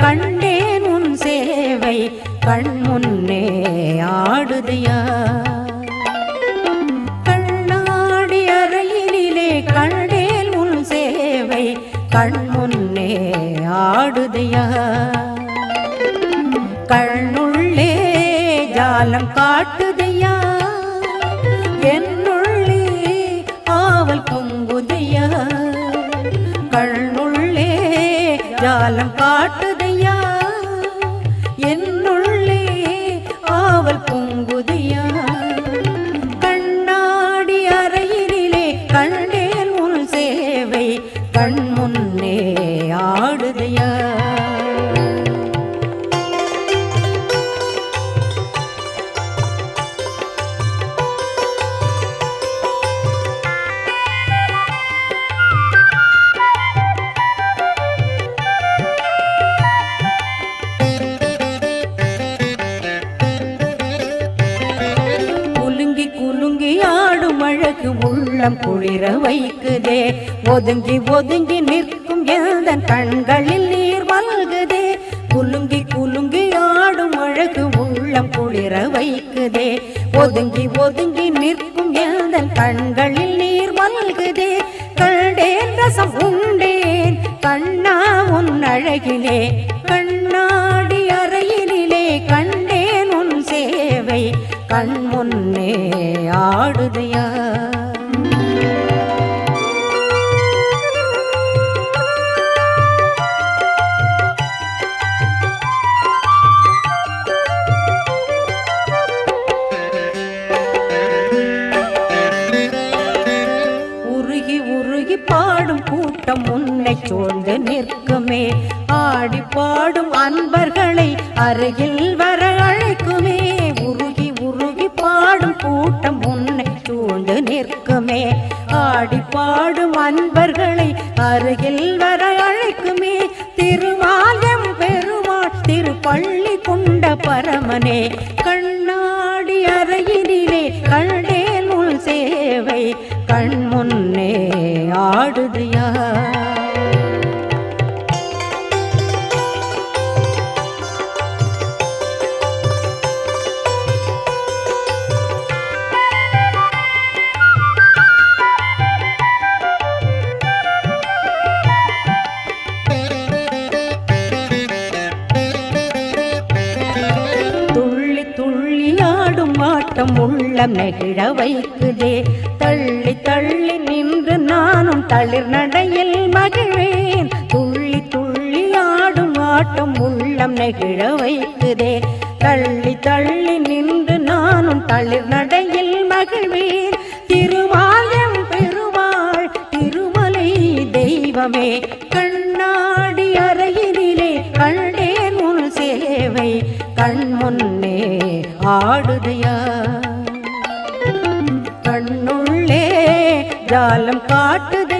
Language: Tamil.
கண்டேன் உன் சேவை கண் முன்னே ஆடுதையா? கண்ணாடி அறையினிலே கண்டேன் உன் சேவை கண் முன்னே ஆடுதையா? கண்ணுள்ளே ஜாலம் காட்டுதையா? என்னுள்ளே ஆவல் பொங்குதையா? கண்ணுள்ளே ஜாலம் காட்டு அழகு உள்ளம் குளிர வைக்குதே. ஒதுங்கி ஒதுங்கி நிற்க எந்த கண்களில் நீர் மல்குதே. குலுங்கி குலுங்கி ஆடும் அழகு உள்ளம் குளிர வைக்குதே. ஒதுங்கி ஒதுங்கி நிற்கும் எந்த கண்களில் நீர் மல்குதே. கண்டேன் ரசம் உண்டேன் கண்ணா உன் அழகிலே. கூட்டம் உன்னை சூழ்ந்து நிற்குமே. ஆடி பாடும் அன்பர்களை அருகில் வர அழைக்குமே. உருகி உருகி பாடும் கூட்டம் உன்னை சூழ்ந்து நிற்குமே. ஆடி பாடும் அன்பர்களை அருகில் வர அழைக்குமே. திருமாலம் பெருமாள் திருப்பள்ளி கொண்ட பரமனே. கண்ணாடி அறையினிலே கண்டேன் உன் சேவை. கண் முன்னே ஆடுதியா. துள்ளியாடும் ஆட்டம் உள்ள நெகிழ வைக்குதே. தள்ளி தள்ளி நின்று நானும் தளிர் நடையில் மகிழேன். துள்ளி துள்ளியாடும் ஆட்டம் உள்ளம் நெகிழ வைக்குதே. தள்ளி தள்ளி நின்று நானும் தளிர் நடையில் மகிழ்வேன் திருமாலம் பெருமாள் திருமலை தெய்வமே கண்ணாடி அறையினிலே கண்டேன் உன் சேவை. கண் முன் ஆடுதையா? தன்னுள்ளே ஜாலம் காட்டுதையா